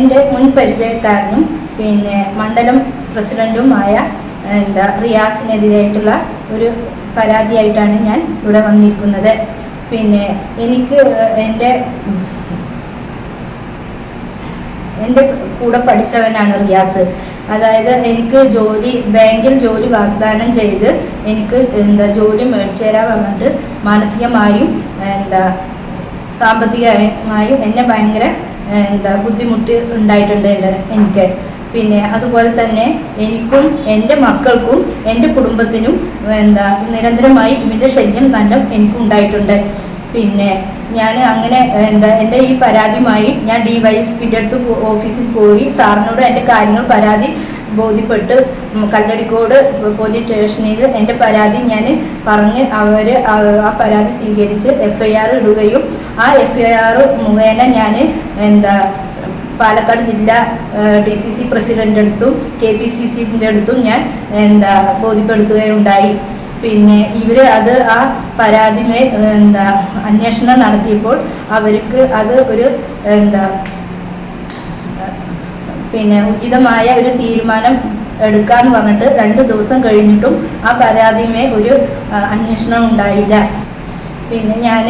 എന്റെ മുൻ പരിചയക്കാരനും പിന്നെ മണ്ഡലം പ്രസിഡന്റുമായ എന്താ റിയാസിനെതിരായിട്ടുള്ള ഒരു പരാതിയായിട്ടാണ് ഞാൻ ഇവിടെ വന്നിരിക്കുന്നത്. പിന്നെ എനിക്ക് എന്റെ എന്റെ കൂടെ പഠിച്ചവനാണ് റിയാസ്. അതായത് എനിക്ക് ജോലി ബാങ്കിൽ ജോലി വാഗ്ദാനം ചെയ്ത് എനിക്ക് എന്താ ജോലി മേടിച്ചു തരാൻ പറഞ്ഞിട്ട് മാനസികമായും എന്താ സാമ്പത്തികമായും എന്നെ ഭയങ്കര എന്താ ബുദ്ധിമുട്ട് ഉണ്ടായിട്ടുണ്ട് എന്റെ എനിക്ക്. പിന്നെ അതുപോലെ തന്നെ എനിക്കും എന്റെ മക്കൾക്കും എന്റെ കുടുംബത്തിനും എന്താ നിരന്തരമായി ഇവന്റെ ശല്യം തന്നെ എനിക്കും ഉണ്ടായിട്ടുണ്ട് പിന്നെ ഞാൻ അങ്ങനെ എന്താ എന്റെ ഈ പരാതിയുമായി ഞാൻ ഡി വൈ എസ് പിയുടെ അടുത്ത് ഓഫീസിൽ പോയി. സാറിനോട് എന്റെ കാര്യങ്ങൾ പരാതി ബോധ്യപ്പെട്ട് കല്ലടിക്കോട് പോലീസ് സ്റ്റേഷനിൽ എന്റെ പരാതി ഞാൻ പറഞ്ഞ് അവർ ആ പരാതി സ്വീകരിച്ച് എഫ് ഐ ആർ ഇടുകയും ആ എഫ് ഐ ആർ മുഖേന ഞാൻ എന്താ പാലക്കാട് ജില്ലാ ഡി സി സി പ്രസിഡന്റ് അടുത്തും കെ പി സി സിന്റെ അടുത്തും ഞാൻ എന്താ ബോധ്യപ്പെടുത്തുകയുണ്ടായി. പിന്നെ ഇവർ അത് ആ പരാതിമേ എന്താ അന്വേഷണം നടത്തിയപ്പോൾ അവർക്ക് അത് ഒരു എന്താ പിന്നെ ഉചിതമായ ഒരു തീരുമാനം എടുക്കാന്ന് പറഞ്ഞിട്ട് രണ്ട് ദിവസം കഴിഞ്ഞിട്ടും ആ പരാതിമേ ഒരു അന്വേഷണം ഉണ്ടായില്ല. പിന്നെ ഞാൻ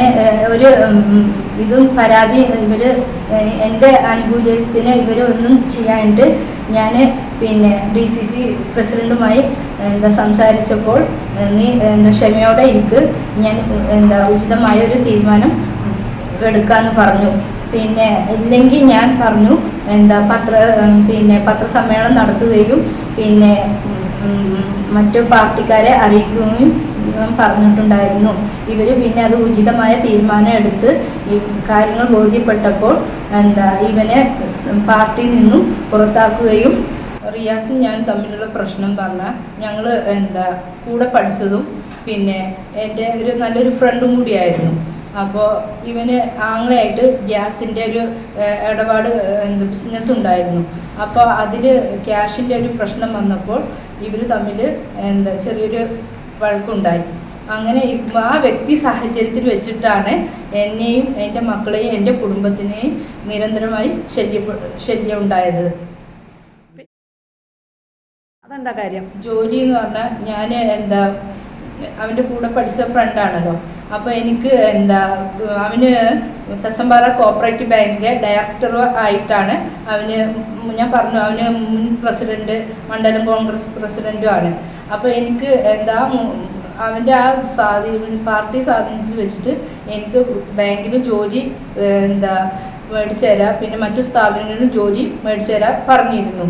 ഒരു ഇതും പരാതി ഇവർ എന്റെ ആനുകൂല്യത്തിന് ഇവരൊന്നും ചെയ്യാണ്ട് ഞാൻ പിന്നെ ഡി സി സി പ്രസിഡന്റുമായി എന്താ സംസാരിച്ചപ്പോൾ നീ എന്താ ക്ഷമയോടെ ഇരിക്ക്. ഞാൻ എന്താ ഉചിതമായ ഒരു തീരുമാനം എടുക്കാന്ന് പറഞ്ഞു. പിന്നെ ഇല്ലെങ്കിൽ ഞാൻ പറഞ്ഞു എന്താ പത്ര പിന്നെ പത്രസമ്മേളനം നടത്തുകയും പിന്നെ മറ്റു പാർട്ടിക്കാരെ അറിയിക്കുകയും പറഞ്ഞിട്ടുണ്ടായിരുന്നു. ഇവർ പിന്നെ അത് ഉചിതമായ തീരുമാനം എടുത്ത് ഈ കാര്യങ്ങൾ ബോധ്യപ്പെട്ടപ്പോൾ എന്താ ഇവനെ പാർട്ടിയിൽ നിന്നും പുറത്താക്കുകയും റിയാസും ഞാൻ തമ്മിലുള്ള പ്രശ്നം പറഞ്ഞാൽ ഞങ്ങൾ എന്താ കൂടെ പഠിച്ചതും പിന്നെ എന്റെ ഒരു നല്ലൊരു ഫ്രണ്ടും കൂടിയായിരുന്നു. അപ്പോൾ ഇവന് ആങ്ങളായിട്ട് ഗ്യാസിന്റെ ഒരു ഇടപാട് ബിസിനസ് ഉണ്ടായിരുന്നു. അപ്പോൾ അതിൽ ക്യാഷിന്റെ ഒരു പ്രശ്നം വന്നപ്പോൾ ഇവർ തമ്മിൽ എന്താ ചെറിയൊരു വഴക്കുണ്ടായി. അങ്ങനെ ആ വ്യക്തി സാഹചര്യത്തിൽ വെച്ചിട്ടാണ് എന്നെയും എന്റെ മക്കളെയും എന്റെ കുടുംബത്തിനെയും നിരന്തരമായി ശല്യ ശല്യം ഉണ്ടായത് അതെന്താ കാര്യം? ജോലി എന്ന് പറഞ്ഞാൽ ഞാൻ എന്താ അവന്റെ കൂടെ പഠിച്ച ഫ്രണ്ടാണല്ലോ അപ്പോൾ എനിക്ക് എന്താ അവന് തസമ്പാറ കോപ്പറേറ്റീവ് ബാങ്കിലെ ഡയറക്ടർ ആയിട്ടാണ് അവന് ഞാൻ പറഞ്ഞു അവന് മുൻ പ്രസിഡന്റ് മണ്ഡലം കോൺഗ്രസ് പ്രസിഡന്റും ആണ്. അപ്പോൾ എനിക്ക് എന്താ അവന്റെ ആ സ്വാധീനം പാർട്ടി സ്വാധീനത്തിൽ വെച്ചിട്ട് എനിക്ക് ബാങ്കിൽ ജോലി എന്താ മേടിച്ചു തരാം പിന്നെ മറ്റു സ്ഥാപനങ്ങളിലും ജോലി മേടിച്ചു തരാം പറഞ്ഞിരുന്നു.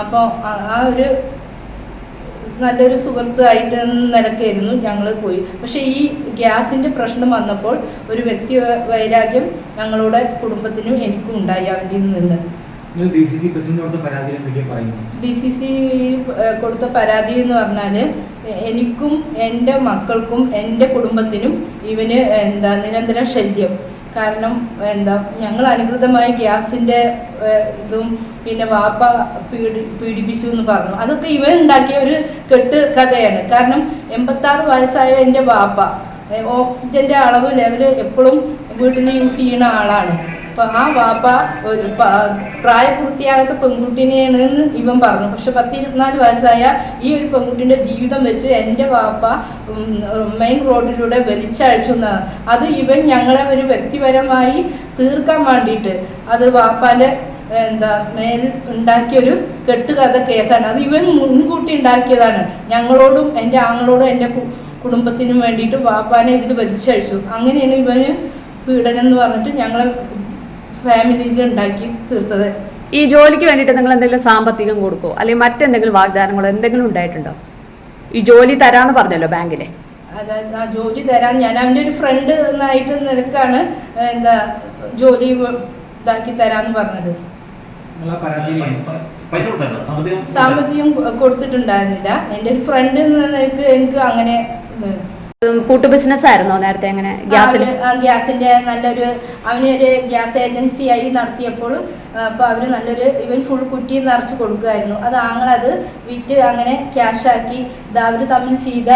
അപ്പോൾ ആ ഒരു നല്ലൊരു സുഹൃത്തായിട്ട് നിലക്കായിരുന്നു ഞങ്ങൾ പോയി. പക്ഷേ ഈ ഗ്യാസിന്റെ പ്രശ്നം വന്നപ്പോൾ ഒരു വ്യക്തി വൈരാഗ്യം ഞങ്ങളുടെ കുടുംബത്തിനും എനിക്കും ഉണ്ടായി അവന്റെ നിന്ന്. ഡി സി സി കൊടുത്ത പരാതി എന്ന് പറഞ്ഞാൽ എനിക്കും എന്റെ മക്കൾക്കും എന്റെ കുടുംബത്തിനും ഇവന് എന്താ നിരന്തര ശല്യം. കാരണം എന്താ ഞങ്ങൾ അനുകൃതമായ ഗ്യാസിന്റെ ഇതും പിന്നെ വാപ്പ പീഡി പീഡിപ്പിച്ചു എന്ന് പറഞ്ഞു. അതൊക്കെ ഇവൻ ഉണ്ടാക്കിയ ഒരു കെട്ട് കഥയാണ്. കാരണം എൺപത്താറ് വയസ്സായ എന്റെ വാപ്പ ഓക്സിജന്റെ അളവ് ലെവൽ എപ്പോഴും വീട്ടിൽ യൂസ് ചെയ്യുന്ന ആളാണ്. അപ്പൊ ആ വാപ്പ ഒരു പ്രായപൂർത്തിയാകാത്ത പെൺകുട്ടിനെയാണ് എന്ന് ഇവൻ പറഞ്ഞു. പക്ഷെ പത്ത് ഇരുപത്തിനാല് വയസ്സായ ഈ ഒരു പെൺകുട്ടിന്റെ ജീവിതം വെച്ച് എന്റെ വാപ്പ മെയിൻ റോഡിലൂടെ വലിച്ചഴിച്ചു എന്നാണ് അത് ഇവൻ ഞങ്ങളെ ഒരു വ്യക്തിപരമായി തീർക്കാൻ വേണ്ടിയിട്ട് അത് വാപ്പാന്റെ എന്താ മേൽ ഉണ്ടാക്കിയൊരു കെട്ടുകഥ കേസാണ്. അത് ഇവൻ മുൻകൂട്ടി ഉണ്ടാക്കിയതാണ്. ഞങ്ങളോടും എന്റെ ആങ്ങളോടും എന്റെ കുടുംബത്തിനും വേണ്ടിയിട്ട് വാപ്പാനെ ഇതിൽ വലിച്ചഴിച്ചു അങ്ങനെയാണ് ഇവന് പീഡനം എന്ന് പറഞ്ഞിട്ട് ഞങ്ങളെ ഫാമിലിയിൽ ഉണ്ടാക്കി തീർത്തത്. ഈ ജോലിക്ക് വേണ്ടിയിട്ട് നിങ്ങൾ എന്തെങ്കിലും സാമ്പത്തികം കൊടുക്കോ? അല്ലെങ്കിൽ മറ്റെന്തെങ്കിലും വാഗ്ദാനങ്ങളോ എന്തെങ്കിലും ഉണ്ടായിട്ടുണ്ടോ? ഈ ജോലി തരാന്ന് പറഞ്ഞല്ലോ ബാങ്കിലെ അതായത് ആ ജോലി തരാൻ ഞാൻ അവന്റെ ഒരു ഫ്രണ്ട് എന്നായിട്ട് നിനക്കാണ് എന്താ ജോലി ഇതാക്കി തരാന്ന് പറഞ്ഞത്? സാമ്പത്തികം കൊടുത്തിട്ടുണ്ടായിരുന്നില്ല. എന്റെ ഒരു ഫ്രണ്ട് എന്ന എനിക്ക് അങ്ങനെ കൂട്ടു ബിസിനസ് ആയിരുന്നോ നേരത്തെ അങ്ങനെ ഗ്യാസിന്റെ നല്ലൊരു അവനൊരു ഗ്യാസ് ഏജൻസി ആയി നടത്തിയപ്പോൾ അപ്പോൾ അവർ നല്ലൊരു ഇവൻ ഫുൾ കുറ്റി നിറച്ച് കൊടുക്കുമായിരുന്നു അത് ആങ്ങളത് വിറ്റ് അങ്ങനെ ക്യാഷാക്കി ഇത് അവർ തമ്മിൽ ചെയ്ത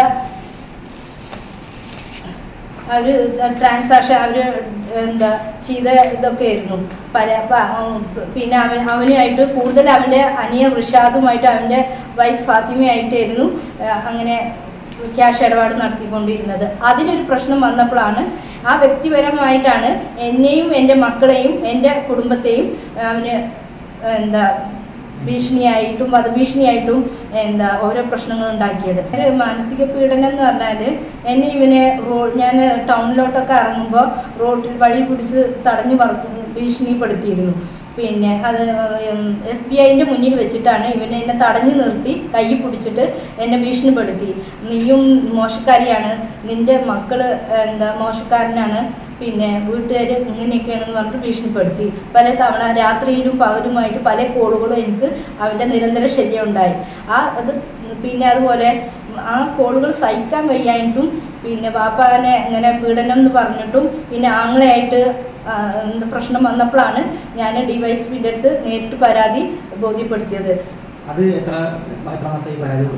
അവർ ട്രാൻസാക്ഷൻ അവർ എന്താ ചെയ്ത ഇതൊക്കെ ആയിരുന്നു പല പിന്നെ അവൻ അവനുമായിട്ട് കൂടുതൽ അവന്റെ അനിയൻ റിഷാദുമായിട്ട് അവന്റെ വൈഫ് ഫാത്തിമയായിട്ടായിരുന്നു അങ്ങനെ ക്യാഷ് ഇടപാട് നടത്തിക്കൊണ്ടിരുന്നത്. അതിനൊരു പ്രശ്നം വന്നപ്പോഴാണ് ആ വ്യക്തിപരമായിട്ടാണ് എന്നെയും എന്റെ മക്കളെയും എന്റെ കുടുംബത്തെയും അവന് എന്താ ഭീഷണിയായിട്ടും വധഭീഷണിയായിട്ടും എന്താ ഓരോ പ്രശ്നങ്ങൾ ഉണ്ടാക്കിയത്. മാനസിക പീഡനം എന്ന് പറഞ്ഞാൽ എന്നെ ഇവനെ റോ ഞാൻ ടൗണിലോട്ടൊക്കെ ഇറങ്ങുമ്പോൾ റോഡിൽ വഴി പിടിച്ച് തടഞ്ഞു പറ ഭീഷണിപ്പെടുത്തിയിരുന്നു. പിന്നെ അത് എസ് ബി ഐന്റെ മുന്നിൽ വെച്ചിട്ടാണ് ഇവൻ എന്നെ തടഞ്ഞു നിർത്തി കൈ പിടിച്ചിട്ട് എന്നെ ഭീഷണിപ്പെടുത്തി. നീയും മോശക്കാരിയാണ്. നിന്റെ മക്കൾ എന്താ മോശക്കാരനാണ്. പിന്നെ വീട്ടുകാർ ഇങ്ങനെയൊക്കെയാണെന്ന് പറഞ്ഞിട്ട് ഭീഷണിപ്പെടുത്തി. പല തവണ രാത്രിയിലും പകലുമായിട്ട് പല കോളുകളും എനിക്ക് അവന്റെ നിരന്തര ശല്യം ഉണ്ടായി. ആ അത് പിന്നെ അതുപോലെ ആ കോളുകൾ സഹിക്കാൻ വയ്യായിട്ടും പിന്നെ പാപ്പാനെ ഇങ്ങനെ പീഡനം എന്ന് പറഞ്ഞിട്ടും പിന്നെ ആങ്ങളെയായിട്ട് പ്രശ്നം വന്നപ്പോഴാണ് ഞാൻ ഡിവൈഎസ്പിന്റെ അടുത്ത് നേരിട്ട് പരാതി ബോധ്യപ്പെടുത്തിയത്.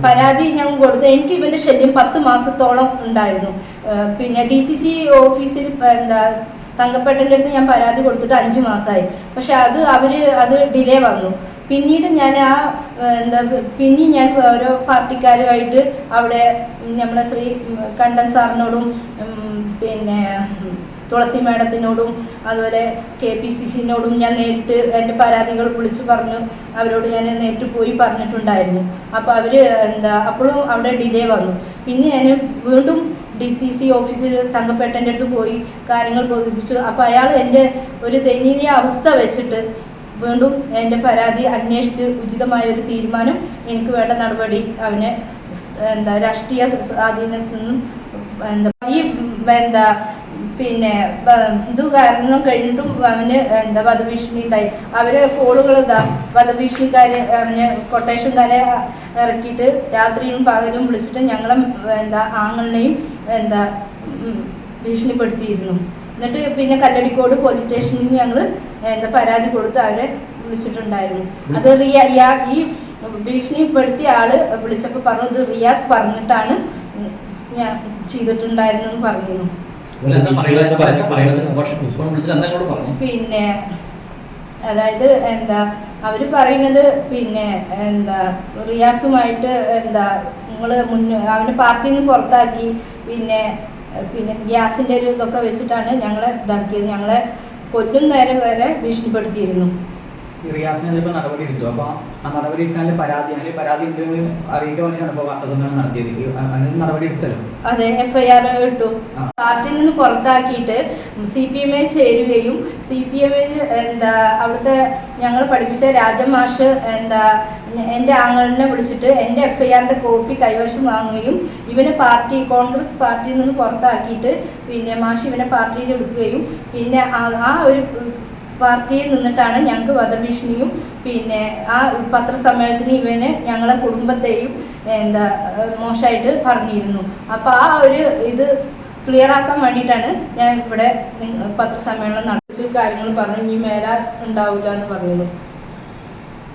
പരാതി? ഞാൻ കൊടുത്ത് എനിക്ക് ഇവന്റെ ശല്യം പത്ത് മാസത്തോളം ഉണ്ടായിരുന്നു. പിന്നെ ഡി സി സി ഓഫീസിൽ എന്താ തങ്കപ്പേട്ടന്റെ അടുത്ത് ഞാൻ പരാതി കൊടുത്തിട്ട് അഞ്ച് മാസമായി. പക്ഷെ അത് അവർ അത് ഡിലേ വന്നു. പിന്നീട് ഞാൻ ആ എന്താ പിന്നെ ഞാൻ ഓരോ പാർട്ടിക്കാരുമായിട്ട് അവിടെ നമ്മുടെ ശ്രീ കണ്ടൻ സാറിനോടും പിന്നെ തുളസി മാഡത്തിനോടും അതുപോലെ കെ പി സി സിനോടും ഞാൻ നേരിട്ട് എന്റെ പരാതികൾ വിളിച്ച് പറഞ്ഞു അവരോട് ഞാൻ നേരിട്ട് പോയി പറഞ്ഞിട്ടുണ്ടായിരുന്നു. അപ്പോൾ അവർ എന്താ അപ്പോഴും അവിടെ ഡിലേ വന്നു. പിന്നെ ഞാൻ വീണ്ടും ഡി സി സി ഓഫീസിൽ തങ്കപ്പേട്ടന്റെ അടുത്ത് പോയി കാര്യങ്ങൾ ബോധിപ്പിച്ചു. അപ്പോൾ അയാൾ എന്റെ ഒരു ദയനീയ അവസ്ഥ വെച്ചിട്ട് വീണ്ടും എന്റെ പരാതി അന്വേഷിച്ച് ഉചിതമായ ഒരു തീരുമാനം എനിക്ക് വേണ്ട നടപടി അവനെ എന്താ രാഷ്ട്രീയ സ്വാധീനത്തിൽ നിന്നും എന്താ ഈ എന്താ പിന്നെ ഇത് കാരണം കഴിഞ്ഞിട്ടും അവന് എന്താ വധഭീഷണി ഉണ്ടായി. അവരെ കോളുകൾ ഇതാ വധഭീഷണിക്കാര് അവന് കൊട്ടേഷൻകാരെ ഇറക്കിയിട്ട് രാത്രിയും പകലും വിളിച്ചിട്ട് ഞങ്ങളെ എന്താ ആങ്ങളിനെയും എന്താ ഭീഷണിപ്പെടുത്തിയിരുന്നു. എന്നിട്ട് പിന്നെ കല്ലടിക്കോട് പോലീസ് സ്റ്റേഷനിൽ ഞങ്ങൾ എന്താ പരാതി കൊടുത്ത് അവരെ വിളിച്ചിട്ടുണ്ടായിരുന്നു. അത് റിയ ഈ ഭീഷണിപ്പെടുത്തിയ ആൾ വിളിച്ചപ്പോൾ പറഞ്ഞു ഇത് റിയാസ് പറഞ്ഞിട്ടാണ് ഞാൻ ചെയ്തിട്ടുണ്ടായിരുന്നെന്ന് പറഞ്ഞിരുന്നു പിന്നെ അതായത് എന്താ അവർ പറയുന്നത് പിന്നെ എന്താ റിയാസുമായിട്ട് എന്താ നിങ്ങൾ മുന്നേ അവന് പാർട്ടിയിൽ നിന്ന് പുറത്താക്കി പിന്നെ പിന്നെ ഗ്യാസിന്റെ ഒരു ഇതൊക്കെ വെച്ചിട്ടാണ് ഞങ്ങളെ ഇതാക്കിയത്. ഞങ്ങളെ കൊല്ലും നേരം വരെ ഭീഷണിപ്പെടുത്തിയിരുന്നു. അതെ എഫ് ഐ ആർ ഇട്ടു. പാർട്ടിയിൽ നിന്ന് പുറത്താക്കിയിട്ട് സി പി എമ്മിൽ ചേരുകയും സി പി എമ്മിൽ എന്താ അവിടുത്തെ ഞങ്ങൾ പഠിപ്പിച്ച രാജമാഷ് എന്താ എന്റെ ആങ്ങളിനെ വിളിച്ചിട്ട് എന്റെ എഫ് ഐ ആറിന്റെ കോപ്പി കൈവശം വാങ്ങുകയും ഇവനെ പാർട്ടി കോൺഗ്രസ് പാർട്ടിയിൽ നിന്ന് പുറത്താക്കിയിട്ട് പിന്നെ മാഷ് ഇവനെ പാർട്ടിയിൽ എടുക്കുകയും പിന്നെ ആ- ഒരു പാർട്ടിയിൽ നിന്നിട്ടാണ് ഞങ്ങൾക്ക് വധഭീഷണിയും പിന്നെ ആ പത്രസമ്മേളനത്തിന് ഇവന് ഞങ്ങളെ കുടുംബത്തെയും എന്താ മോശമായിട്ട് പറഞ്ഞിരുന്നു. അപ്പോൾ ആ ഒരു ഇത് ക്ലിയർ ആക്കാൻ വേണ്ടിയിട്ടാണ് ഞാൻ ഇവിടെ പത്രസമ്മേളനം നടത്തി. കാര്യങ്ങൾ പറഞ്ഞു ഇനി മേല ഉണ്ടാവില്ല എന്ന് പറഞ്ഞത്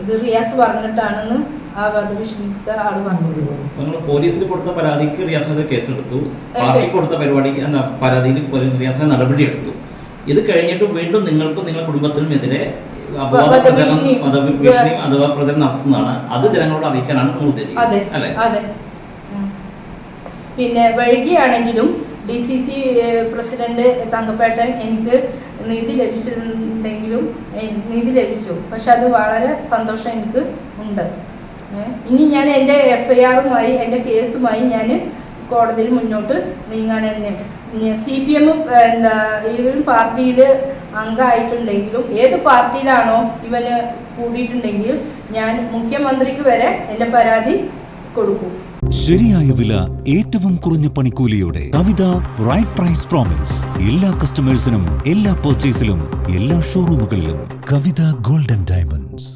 ഇത് റിയാസ് പറഞ്ഞിട്ടാണെന്ന് ആ വധഭീഷണിത്തെ ആൾ പറഞ്ഞത്. നിങ്ങൾ പോലീസിൽ കൊടുത്ത പരാതിക്ക് റിയാസിനെതിരെ കേസെടുത്തു. പാർട്ടി കൊടുത്ത പരിപാടി എന്താ പരാതിയിൽ റിയാസ് റിയാസിനെ നടപടി എടുത്തു ഇത് കഴിഞ്ഞിട്ട് വീണ്ടും നിങ്ങൾക്കും നിങ്ങളുടെ കുടുംബത്തിനും എതിരെ വധഭീഷണി. അഥവാ പ്രചരണം നടത്തുന്നതാണ്. അത് ജനങ്ങളോട് അറിയിക്കാനാണ് ഉദ്ദേശിക്കുന്നത്. അല്ലേ? പിന്നെ വൈകിയാണെങ്കിലും ഡി സി സി പ്രസിഡന്റ് തങ്കപ്പേട്ടൻ എനിക്ക് നീതി ലഭിച്ചിട്ടുണ്ടെങ്കിലും നീതി ലഭിച്ചു. പക്ഷെ അത് വളരെ സന്തോഷം എനിക്ക് ഉണ്ട്. ഇനി ഞാൻ എന്റെ എഫ് ഐ ആറുമായി എന്റെ കേസുമായി ഞാൻ കോടതിയിൽ മുന്നോട്ട് നീങ്ങാൻ തന്നെ സി പി എം എന്താ ഇവൻ പാർട്ടിയിൽ അംഗമായിട്ടുണ്ടെങ്കിലും ഏത് പാർട്ടിയിലാണോ ഇവന് കൂടിയിട്ടുണ്ടെങ്കിലും ഞാൻ മുഖ്യമന്ത്രിക്ക് വരെ എന്റെ പരാതി കൊടുക്കും. ശരിയായ വില ഏറ്റവും കുറഞ്ഞ പണിക്കൂലിയോടെ കവിത റൈറ്റ് പ്രൈസ് പ്രോമിസ് എല്ലാ കസ്റ്റമേഴ്സിനും എല്ലാ പർച്ചേസിലും എല്ലാ ഷോറൂമുകളിലും കവിത ഗോൾഡൻ ഡയമണ്ട്സ്